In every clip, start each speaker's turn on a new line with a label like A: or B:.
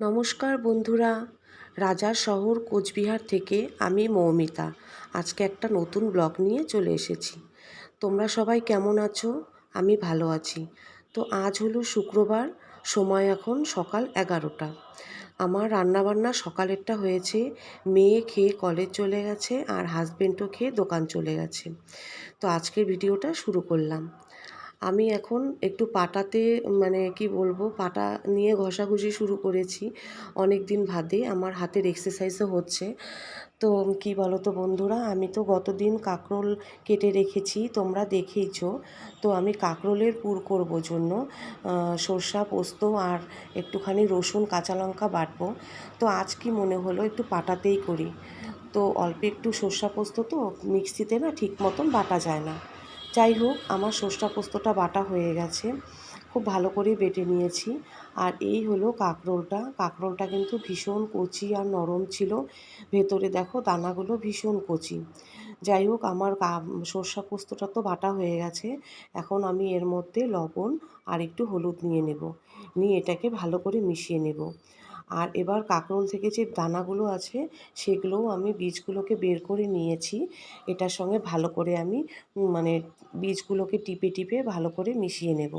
A: নমস্কার বন্ধুরা রাজার শহর কোচবিহার থেকে আমি মৌমিতা। আজকে একটা নতুন ব্লগ নিয়ে চলে এসেছি। তোমরা সবাই কেমন আছো? আমি ভালো আছি। তো আজ হলো শুক্রবার, সময় এখন সকাল এগারোটা। আমার রান্নাবান্না সকালেরটা হয়েছে, মেয়ে খেয়ে কলেজ চলে গেছে আর হাজবেন্ডও খেয়ে দোকান চলে গেছে। তো আজকের ভিডিওটা শুরু করলাম। আমি এখন একটু পাটাতে মানে কি বলব, পাটা নিয়ে ঘষাঘষি শুরু করেছি অনেক দিন বাদে। আমার হাতের এক্সারসাইজও হচ্ছে। তো কি বলো তো বন্ধুরা, আমি তো গতদিন কাঁকরোল কেটে রেখেছি, তোমরা দেখেইছো। তো আমি কাঁকরোলের পুর করব জন্য। সর্ষা, পোস্ত আর একটুখানি রসুন, কাঁচা লঙ্কা বাটবো। তো আজ কি মনে হলো একটু পাটাতেই করি। তো অল্প একটু সর্ষা, পোস্ত তো মিক্সিতে না ঠিক মতন বাটা যায় না। যাই হোক, আমার সর্ষা পোস্তটা বাটা হয়ে গেছে। খুব ভালো করে বেটে নিয়েছি। আর এই হলো কাঁকরোলটা। কাঁকরোলটা কিন্তু ভীষণ কচি আর নরম ছিল। ভেতরে দেখো দানাগুলো ভীষণ কচি। যাই হোক, আমার সর্ষা পোস্তটা তো বাটা হয়ে গেছে। এখন আমি এর মধ্যে লবণ আর একটু হলুদ নিয়ে নেব। নিয়ে এটাকে ভালো করে মিশিয়ে নেব। আর এবার কাঁকরোল থেকে যে দানাগুলো আছে, সেগুলোও আমি বীজগুলোকে বের করে নিয়েছি। এটার সঙ্গে ভালো করে আমি মানে বীজগুলোকে টিপে টিপে ভালো করে মিশিয়ে নেব।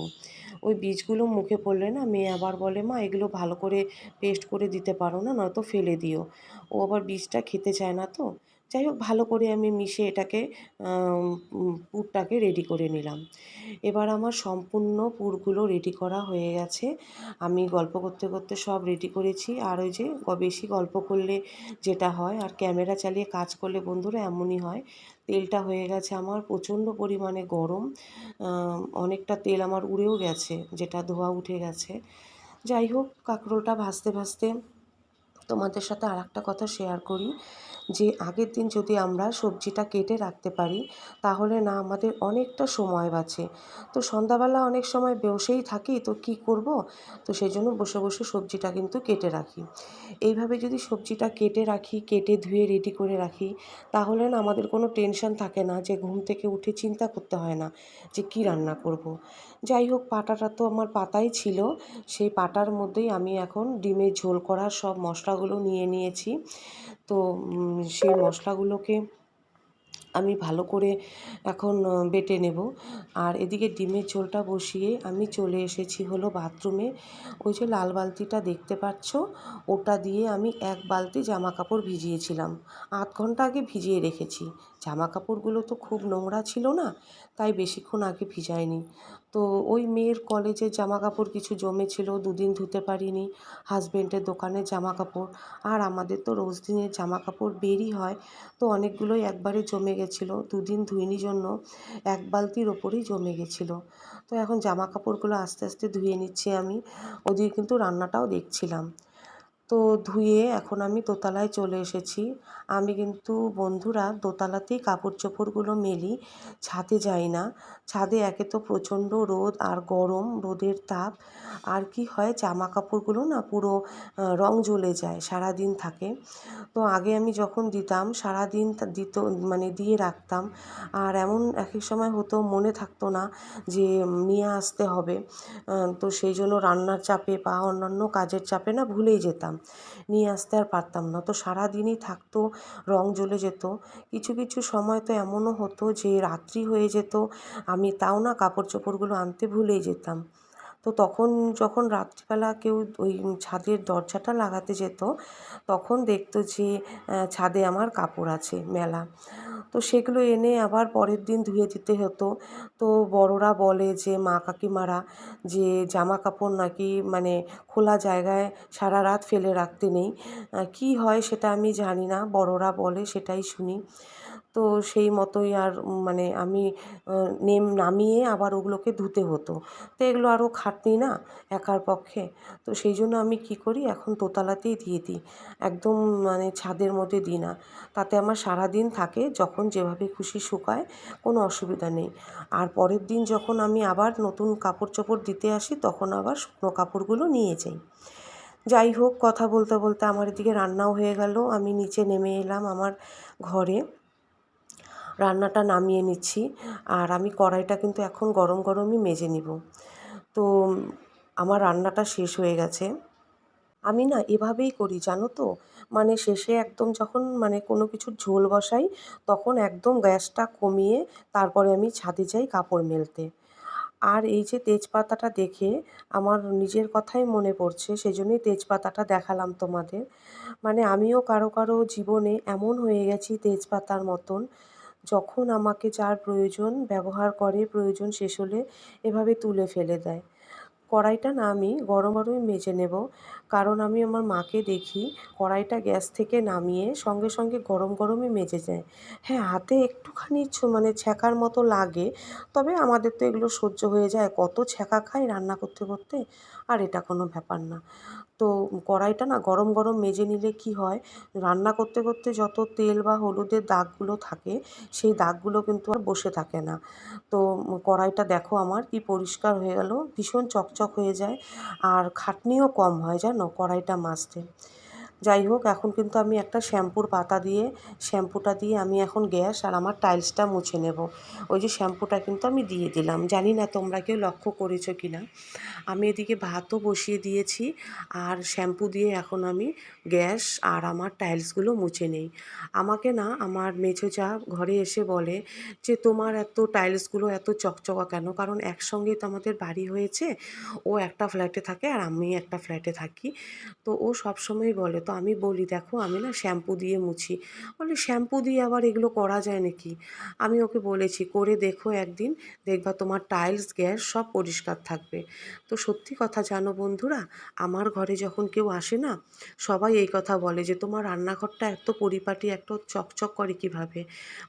A: ওই বীজগুলো মুখে পড়লে না, মেয়ে আবার বলে, মা, এগুলো ভালো করে পেস্ট করে দিতে পারো না, নয়তো ফেলে দিও। ও আবার বীজটা খেতে চায় না তো। যাই হোক, ভালো করে আমি মিশে এটাকে পুরটাকে রেডি করে নিলাম। এবার আমার সম্পূর্ণ পুরগুলো রেডি করা হয়ে গেছে। আমি গল্প করতে করতে সব রেডি করেছি। আর ওই যে বেশি গল্প করলে যেটা হয়, আর ক্যামেরা চালিয়ে কাজ করলে বন্ধুরা এমনই হয়, তেলটা হয়ে গেছে আমার প্রচণ্ড পরিমাণে গরম। অনেকটা তেল আমার উড়েও গেছে, যেটা ধোয়া উঠে গেছে। যাই হোক, কাঁকরোলটা ভাজতে ভাজতে তোমাদের সাথে আর একটা কথা শেয়ার করি। যে আগের দিন যদি আমরা সবজিটা কেটে রাখতে পারি, তাহলে না আমাদের অনেকটা সময় বাঁচে। তো সন্ধ্যাবেলা অনেক সময় বসেই থাকি, তো কি করব? তো সেই জন্য বসে বসে সবজিটা কিন্তু কেটে রাখি। এইভাবে যদি সবজিটা কেটে রাখি, কেটে ধুয়ে রেডি করে রাখি, তাহলে না আমাদের কোনো টেনশন থাকে না যে ঘুম থেকে উঠে চিন্তা করতে হয় না যে কি রান্না করব। যাই হোক, পাটাটা তো আমার পাতাই ছিল, সেই পাটার মধ্যেই আমি এখন ডিমের ঝোল করার সব মশলাগুলো নিয়ে নিয়েছি। তো সেই মশলাগুলোকে আমি ভালো করে এখন বেটে নেব। আর এদিকে ডিমের ঝোলটা বসিয়ে আমি চলে এসেছি হলো বাথরুমে। ওই যে লাল বালতিটা দেখতে পাচ্ছ, ওটা দিয়ে আমি এক বালতি জামা কাপড় ভিজিয়েছিলাম। আধ ঘণ্টা আগে ভিজিয়ে রেখেছি। জামা কাপড়গুলো তো খুব নোংরা ছিল না, তাই বেশিক্ষণ আগে ভিজাইনি। তো ওই মেয়ের কলেজের জামা কাপড় কিছু জমেছিল, দুদিন ধুতে পারিনি। হাজব্যান্ডের দোকানের জামা কাপড় আর আমাদের তো রোজ দিনের জামা কাপড় বেরই হয়, তো অনেকগুলোই একবারে জমে গেছিল। দুদিন ধুইনি জন্য এক বালতির ওপরেই জমে গেছিল। তো এখন জামা কাপড়গুলো আস্তে আস্তে ধুয়ে নিচ্ছি আমি। ওদিকে কিন্তু রান্নাটাও দেখছিলাম। তো ধুয়ে এখন আমি দোতলায় চলে এসেছি। আমি কিন্তু বন্ধুরা দোতলাতেই কাপড় চোপড়গুলো মেলি, ছাদে যাই না। ছাদে একে তো প্রচণ্ড রোদ আর গরম, রোদের তাপ। আর কি হয় জামা কাপড়গুলো না পুরো রং জ্বলে যায়, সারাদিন থাকে। তো আগে আমি যখন দিতাম, সারাদিন দিত মানে দিয়ে রাখতাম। আর এমন এক এক সময় হতো, মনে থাকতো না যে, নিয়ে আসতে হবে। তো সেই জন্য রান্নার চাপে বা অন্যান্য কাজের চাপে না ভুলেই যেতাম। নিয়ে আসতে আর পারতাম না। তো সারাদিনই থাকতো, রং জ্বলে যেত। কিছু কিছু সময় তো এমনও হতো যে রাত্রি হয়ে যেত, আমি তাও না কাপড় চোপড়গুলো আনতে ভুলেই যেতাম। তো তখন যখন রাত্রিবেলা কেউ ওই ছাদের দরজাটা লাগাতে যেত, তখন দেখতো যে ছাদে আমার কাপড় আছে, মেলা। তো সেগুলো এনে আবার পরের দিন ধুয়ে দিতে হতো। তো বড়রা বলে যে, মা কাকিমারা, যে জামা কাপড় নাকি মানে খোলা জায়গায় সারা রাত ফেলে রাখতে নেই। কী হয় সেটা আমি জানি না। বড়রা বলে সেটাই শুনি। তো সেই মতোই আর মানে আমি নেম নামিয়ে আবার ওগুলোকে ধুতে হতো। তো এগুলো আরও খাটনি না একার পক্ষে। তো সেই জন্য আমি কী করি, এখন দোতলাতেই দিয়ে দিই। একদম মানে ছাদের মধ্যে দিই না। তাতে আমার সারা দিন থাকে যখন যেভাবে খুশি শুকায়, কোনো অসুবিধা নেই। আর পরের দিন যখন আমি আবার নতুন কাপড় চোপড় দিতে আসি, তখন আবার শুকনো কাপড়গুলো নিয়ে যাই। যাই হোক, কথা বলতে বলতে আমার এদিকে রান্নাও হয়ে গেল। আমি নিচে নেমে এলাম আমার ঘরে। রান্নাটা নামিয়ে নিচ্ছি। আর আমি কড়াইটা কিন্তু এখন গরম গরমই মেজে নিব। তো, আমার রান্নাটা শেষ হয়ে গেছে। আমি না এভাবেই করি, জানো তো? মানে শেষে একদম যখন মানে কোনো কিছুর ঝোল বসাই, তখন একদম গ্যাসটা কমিয়ে তারপরে আমি ছাদে যাই কাপড় মেলতে। আর এই যে তেজপাতাটা দেখে আমার নিজের কথাই মনে পড়ছে সেই জন্যই তেজপাতাটা দেখালাম তোমাদের। মানে আমিও কারও কারও জীবনে এমন হয়ে গেছি তেজপাতার মতন, যখন আমাকে যার প্রয়োজন ব্যবহার করে, প্রয়োজন শেষ হলে এভাবে তুলে ফেলে দেয়। কড়াইটা না আমি গরম গরমই মেজে নেব। কারণ আমি আমার মাকে দেখি কড়াইটা গ্যাস থেকে নামিয়ে সঙ্গে সঙ্গে গরম গরমই মেজে যায়। হ্যাঁ হাতে একটুখানি মানে ছ্যাঁকার মতো লাগে, তবে আমাদের তো এগুলো সহ্য হয়ে যায়। কত ছ্যাঁকা খাই রান্না করতে করতে, আর এটা কোনো ব্যাপার না। তো কড়াইটা না গরম গরম মেজে নিলে কি হয়, রান্না করতে করতে যত তেল বা হলুদের দাগগুলো থাকে, সেই দাগগুলো কিন্তু আর বসে থাকে না। তো কড়াইটা দেখো আমার কি পরিষ্কার হয়ে গেল, ভীষণ চকচক হয়ে যায়, আর খাটনিও কম হয়, জানো? কড়াইটা মাজতে যাই হোক, এখন কিন্তু আমি একটা শ্যাম্পুর পাতা দিয়ে, শ্যাম্পুটা দিয়ে আমি এখন গ্যাস আর আমার টাইলসটা মুছে নেব। ওই যে শ্যাম্পুটা কিন্তু আমি দিয়ে দিলাম। জানি না তোমরা কেউ লক্ষ্য করেছ কি না। আমি এদিকে ভাতও বসিয়ে দিয়েছি আর শ্যাম্পু দিয়ে এখন আমি গ্যাস আর আমার টাইলসগুলো মুছে নেই। আমাকে না আমার মেঝো ঘরে এসে বলে যে, তোমার এত টাইলসগুলো এত চকচকা কেন? কারণ একসঙ্গেই তো আমাদের বাড়ি হয়েছে, ও একটা ফ্ল্যাটে থাকে আর আমি একটা ফ্ল্যাটে থাকি। তো ও সবসময় বলে, তো আমি বলি, দেখো, আমি না শ্যাম্পু দিয়ে মুছি। বলে, শ্যাম্পু দিয়ে আবার এগুলো করা যায় নাকি? আমি ওকে বলেছি, করে দেখো একদিন, দেখবা তোমার টাইলস গ্যাস সব পরিষ্কার থাকবে। তো সত্যি কথা জানো বন্ধুরা, আমার ঘরে যখন কেউ আসে না, সবাই এই কথা বলে যে, তোমার রান্নাঘরটা এত পরিপাটি, এত চকচক করে কীভাবে?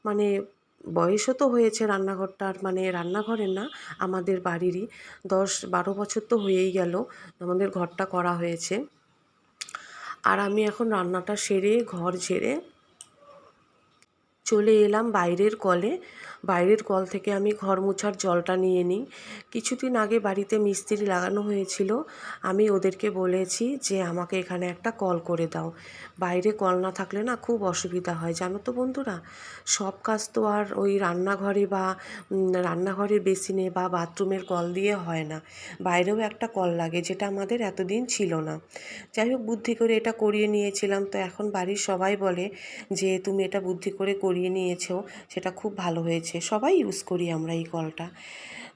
A: মানে বয়সও তো হয়েছে রান্নাঘরটার মানে রান্নাঘরের না, আমাদের বাড়িরই। দশ বারো বছর তো হয়েই গেল, আমাদের ঘরটা করা হয়েছে। আর আমি এখন রান্নাটা সেরে ঘর ঝেড়ে চলে এলাম বাইরের কলে। বাইরের কল থেকে আমি ঘর মোছার জলটা নিয়ে নিই। কিছুদিন আগে বাড়িতে মিস্ত্রি লাগানো হয়েছিল। আমি ওদেরকে বলেছি যে, আমাকে এখানে একটা কল করে দাও। বাইরে কল না থাকলে না খুব অসুবিধা হয়। জানো তো বন্ধুরা, সব কাজ তো আর ওই রান্নাঘরে বা রান্নাঘরের বেসিনে বা বাথরুমের কল দিয়ে হয় না। বাইরেও একটা কল লাগে, যেটা আমাদের এতদিন ছিল না। যাই হোক, বুদ্ধি করে এটা করিয়ে নিয়েছিলাম। তো এখন বাড়ির সবাই বলে যে, তুমি এটা বুদ্ধি করে করিয়ে নিয়েছো। সেটা খুব ভালো হয়েছে। সবাই ইউজ করি আমরা এই কলটা।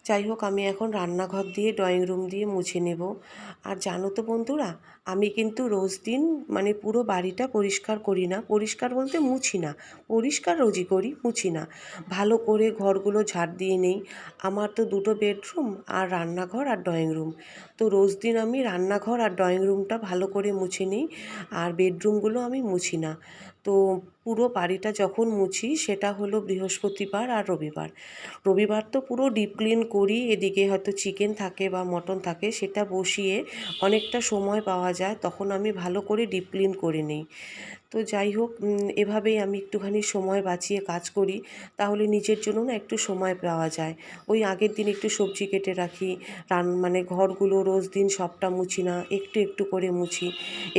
A: যাই হোক, আমি এখন রান্নাঘর দিয়ে ড্রয়িং রুম দিয়ে মুছে নেব। আর জানো তো বন্ধুরা, আমি কিন্তু রোজ দিন মানে পুরো বাড়িটা পরিষ্কার করি না। পরিষ্কার বলতে মুছি না, পরিষ্কার রোজই করি, মুছি না। ভালো করে ঘরগুলো ঝাড় দিয়ে নেই। আমার তো দুটো বেডরুম আর রান্নাঘর আর ড্রয়িং রুম তো রোজ দিন আমি রান্নাঘর আর ড্রয়িং রুমটা ভালো করে মুছে নিই, আর বেডরুমগুলো আমি মুছি না। তো পুরো বাড়িটা যখন মুছি, সেটা হলো বৃহস্পতিবার আর রবিবার। রবিবার তো পুরো ডিপ ক্লিন করি, এদিকে হয়তো চিকেন থাকে বা মটন থাকে, সেটা বসিয়ে অনেকটা সময় পাওয়া যায়। তখন আমি ভালো করে ডিপ ক্লিন করে নিই। তো যাই হোক এভাবেই আমি একটুখানি সময় বাঁচিয়ে কাজ করি, তাহলে নিজের জন্য না একটু সময় পাওয়া যায়। ওই আগের দিন একটু সবজি কেটে রাখি, রান মানে ঘরগুলো রোজ দিন সবটা মুছি না, একটু একটু করে মুছি।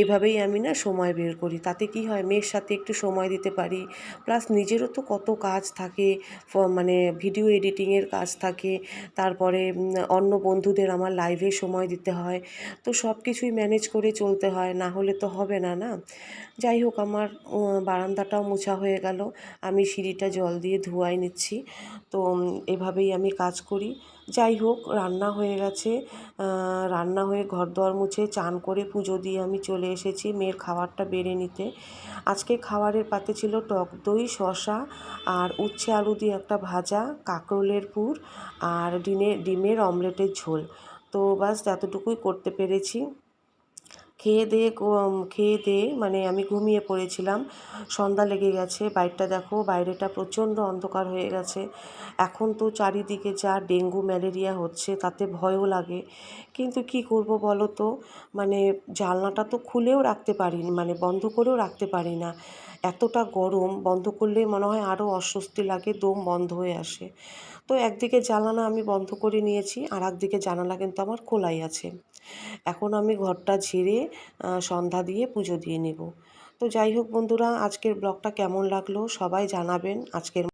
A: এভাবেই আমি না সময় বের করি। তাতে কি হয়, মেয়ের সাথে একটু সময় দিতে পারি, প্লাস নিজেরও তো কত কাজ থাকে মানে ভিডিও এডিটিংয়ের কাজ থাকে, তারপরে অন্য বন্ধুদের আমার লাইভে সময় দিতে হয়। তো সব কিছুই ম্যানেজ করে চলতে হয়, না হলে তো হবে না না? যাই হোক আমার বারান্দাটাও মোছা হয়ে গেল। আমি সিঁড়িটা জল দিয়ে ধোয়াই নিচ্ছি। তো এভাবেই আমি কাজ করি। যাই হোক, রান্না হয়ে গেছে। রান্না হয়ে ঘর দোয়ার মুছে চান করে পুজো দিয়ে আমি চলে এসেছি মেয়ের খাবারটা বেড়ে নিতে। আজকে খাবারের পাতে ছিল টক দই শশা আর উচ্ছে আলু দিয়ে একটা ভাজা, কাঁকরোলের পুর আর ডিমে ডিমের অমলেটের ঝোল। তো, বাস এতটুকুই করতে পেরেছি। খেয়ে দিয়ে খেয়ে দিয়ে মানে আমি ঘুমিয়ে পড়েছিলাম। সন্ধ্যা লেগে গেছে, বাইরটা দেখো, বাইরেটা প্রচণ্ড অন্ধকার হয়ে গেছে। এখন তো চারিদিকে যা ডেঙ্গু, ম্যালেরিয়া হচ্ছে, তাতে ভয়ও লাগে। কিন্তু কি করব বলো তো? মানে জানলাটা তো খুলেও রাখতে পারি মানে বন্ধ করেও রাখতে পারি না। এতটা গরম, বন্ধ করলে মনে হয় আরও অস্বস্তি লাগে, দম বন্ধ হয়ে আসে। তো একদিকে জানালা আমি বন্ধ করে নিয়েছি, আর একদিকে জানালা কিন্তু আমার খোলাই আছে। এখন আমি ঘরটা ঝেড়ে সন্ধ্যা দিয়ে পুজো দিয়ে নেব। তো যাই হোক বন্ধুরা, আজকের ব্লগটা কেমন লাগল সবাই জানাবেন। আজকের